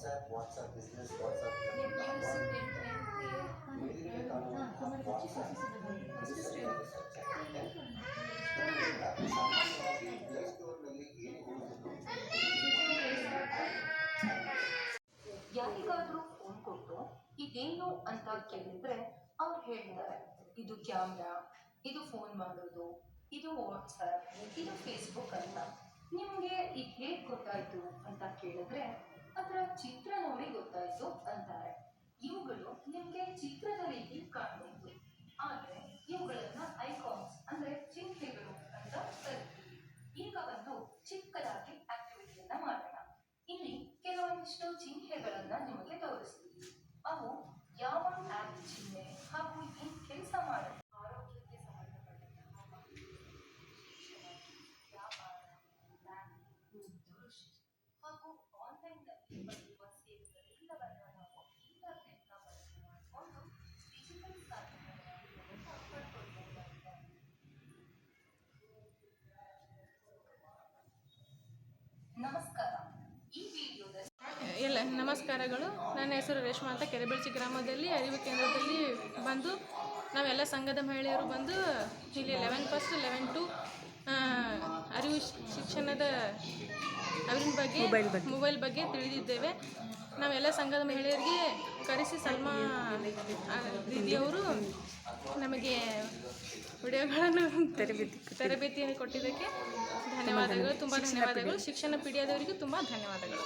WhatsApp, WhatsApp business WhatsApp ಸಾಮಾನ್ಯವಾಗಿ play ಸ್ಟೋರ್ನಲ್ಲಿ ಏನು ಯಾರಿಗಾದ್ರೂ ಫೋನ್ ಕೊಟ್ಟು ಇದೇನು ಅಂತ ಕೇಳಿದ್ರೆ ಅವ್ರು ಹೇಳ್ತಾರೆ. ಇದು ಕ್ಯಾಮ್ರಾ ಇದು ಫೋನ್ ಮಾಡೋದು ಇದು ವಾಟ್ಸಪ್ ಇದು ಫೇಸ್ಬುಕ್ ಅಂತ. ನಿಮಗೆ ಇದು ಹೇಗೆ ಗೊತ್ತಾಯ್ತು ಅಂತ ಕೇಳಿದ್ರೆ ಚಿತ್ರ ನೋಡಿ ಗೊತ್ತಾಯ್ತು ಅಂತಾರೆ. ಇವುಗಳು ನಿಮಗೆ ಚಿತ್ರದ ರೀತಿ ಕಾಣಬಹುದು ಆದರೆ ಇವುಗಳನ್ನ ಐಕಾನ್ಸ್ ಅಂದ್ರೆ ಚಿಹ್ನೆಗಳು ಅಂತ ಕರಿತೀವಿ. ಈಗ ಒಂದು ಚಿಕ್ಕದಾಗಿ ಆಕ್ಟಿವಿಟಿಯನ್ನ ಮಾಡೋಣ. ಇಲ್ಲಿ ಕೆಲವೊಂದಿಷ್ಟು ಚಿಹ್ನೆಗಳನ್ನ ನಿಮಗೆ ತೋರಿಸ್ತೀವಿ ಅವು ಯಾವ ಆಪ್ ಚಿಹ್ನೆ? ನಮಸ್ಕಾರ. ಈ ವಿಡಿಯೋದಲ್ಲಿ ಇಲ್ಲ ನಮಸ್ಕಾರಗಳು. ನನ್ನ ಹೆಸರು ರೇಷ್ಮಾ ಅಂತ ಕೆರೆಬೆಳ್ಚಿ ಗ್ರಾಮದಲ್ಲಿ ಅರಿವು ಕೇಂದ್ರದಲ್ಲಿ ಬಂದು ನಾವೆಲ್ಲ ಸಂಘದ ಮಹಿಳೆಯರು ಬಂದು ಇಲ್ಲಿ ಲೆವೆನ್ ಫಸ್ಟ್ ಲೆವೆನ್ ಟು ಅರಿವು ಶಿಕ್ಷಣದ ಅರಿವಿನ ಬಗ್ಗೆ ಮೊಬೈಲ್ ಬಗ್ಗೆ. ತಿಳಿದಿದ್ದೇವೆ. ನಾವೆಲ್ಲ ಸಂಘದ ಮಹಿಳೆಯರಿಗೆ ಕರೆಸಿ ಸಲ್ಮಾ ದೀದಿಯವರು ನಮಗೆ ವಿಡಿಯೋಗಳನ್ನು ತರಬೇತಿ ತರಬೇತಿಯನ್ನು ಕೊಟ್ಟಿದ್ದಕ್ಕೆ ಧನ್ಯವಾದಗಳು. ತುಂಬ ಧನ್ಯವಾದಗಳು. ಶಿಕ್ಷಣ ಪೀಡಿಯಾದವರಿಗೂ ತುಂಬ ಧನ್ಯವಾದಗಳು.